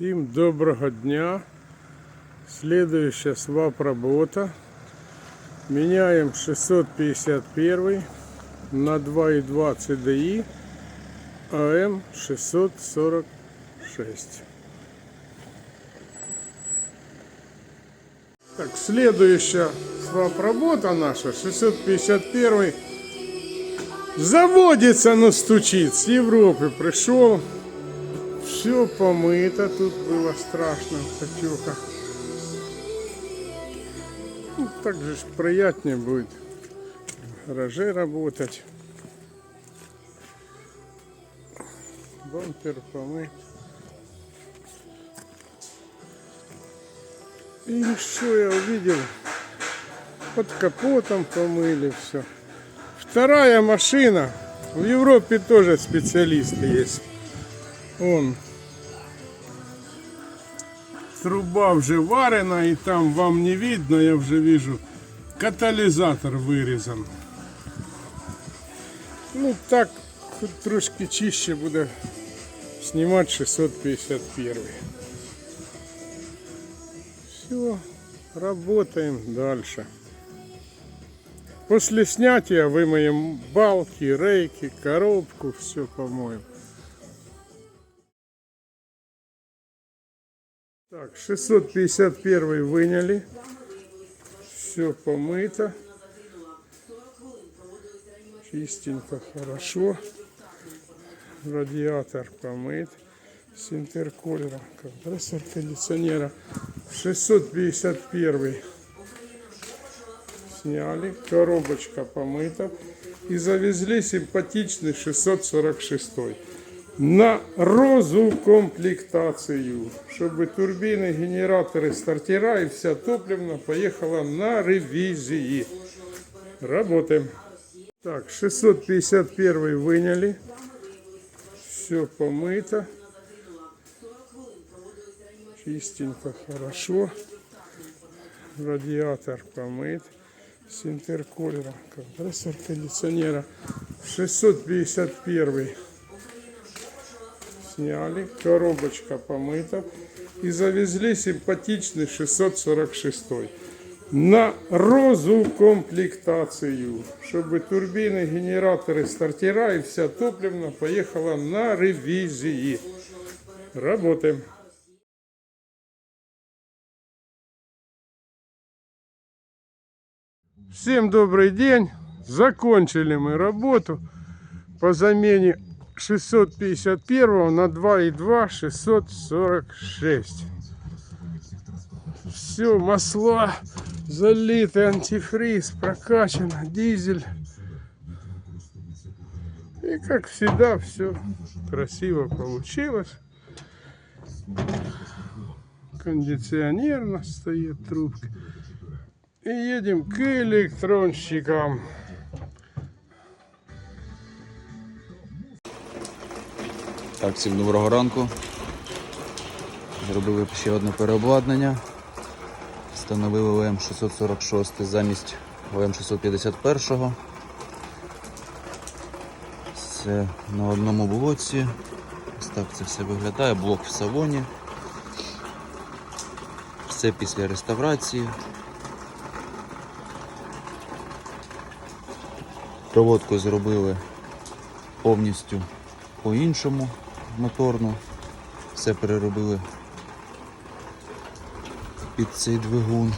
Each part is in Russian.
Всім доброго дня. Следующая свап работа. Меняем 651 на 2.2 CDI АМ 646. Так, следующая свап работа наша 651 заводится, но стучит. С Европы пришел. Все помыто, тут было страшно, Катюха. Ну, так же приятнее будет в гараже работать. Бампер помыть. И что я увидел? Под капотом помыли все. Вторая машина. В Европе тоже специалисты есть. Он. Труба вже варена і там вам не видно, я вже вижу. Каталізатор вирізан. Ну так, тут трошки чище буде знімати 651. Все, работаем дальше. После снятия вымоем балки, рейки, коробку, все помоем. Так, 651 выняли. Все помыто. Чистенько, хорошо. Радиатор помыт. С интеркулером. Компрессор кондиционера. 651 сняли. Коробочка помыта. И завезли симпатичный 646 на розу комплектацію, щоб турбіни, генератори, стартера і вся топливна поїхала на ревізії. Работаем. Так, 651 выняли. Все помыто. Чистенько, хорошо. Радиатор помыт. С интеркулером. Компрессор кондиционера. 651 сняли, коробочка помыта и завезли симпатичный 646 на розу комплектацію, щоб турбіни, генератори, стартера і вся топливна поїхала на ревізії. Работаем. Всем добрый день. Закончили мы работу по замене 651 на 2,2 646. Все, масла залиты, антифриз прокачано, дизель. И как всегда все красиво получилось. Кондиционер у нас стоит трубка. И едем к электронщикам. Так, всім доброго ранку. Зробили ще одне переобладнання. Встановили ОМ646 замість ОМ651. Це на одному блоці. Ось так це все виглядає. Блок в салоні. Все після реставрації. Проводку зробили повністю по-іншому моторну. Все переробили під цей двигун.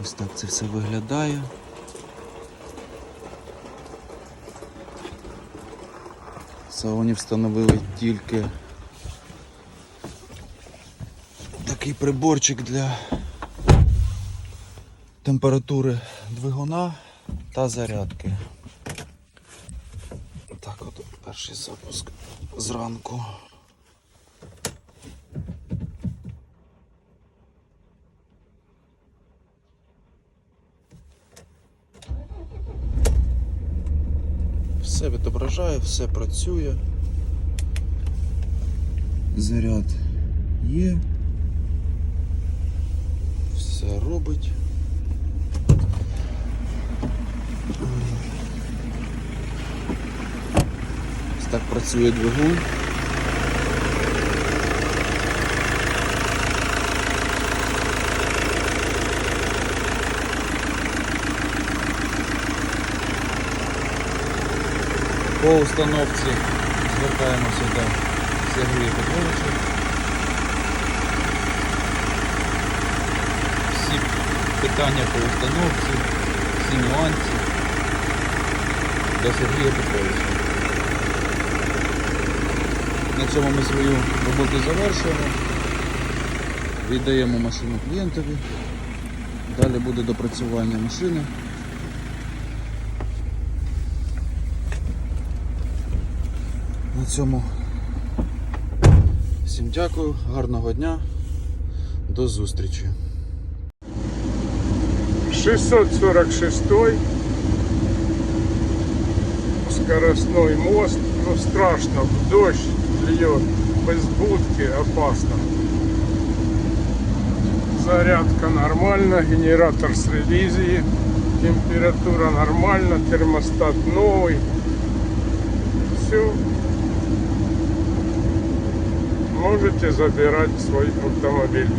Ось так це все виглядає. В салоні встановили тільки такий приборчик для температури двигуна та зарядки. Перший запуск зранку. Все відображає, все працює. Заряд є. Все робить. працює двигун. По установці звертаємося до Сергія Петровича. Всі питання по установці, всі нюанси до Сергія Петровича. На цьому ми свою роботу завершуємо. Віддаємо машину клієнтові. Далі буде допрацювання машини. На цьому всім дякую, гарного дня, до зустрічі. 646 скоростной мост. Ну страшно, дождь льет, без будки опасно. Зарядка нормально, генератор с ревизии, температура нормально, термостат новый. Все. Можете забирать свой автомобиль.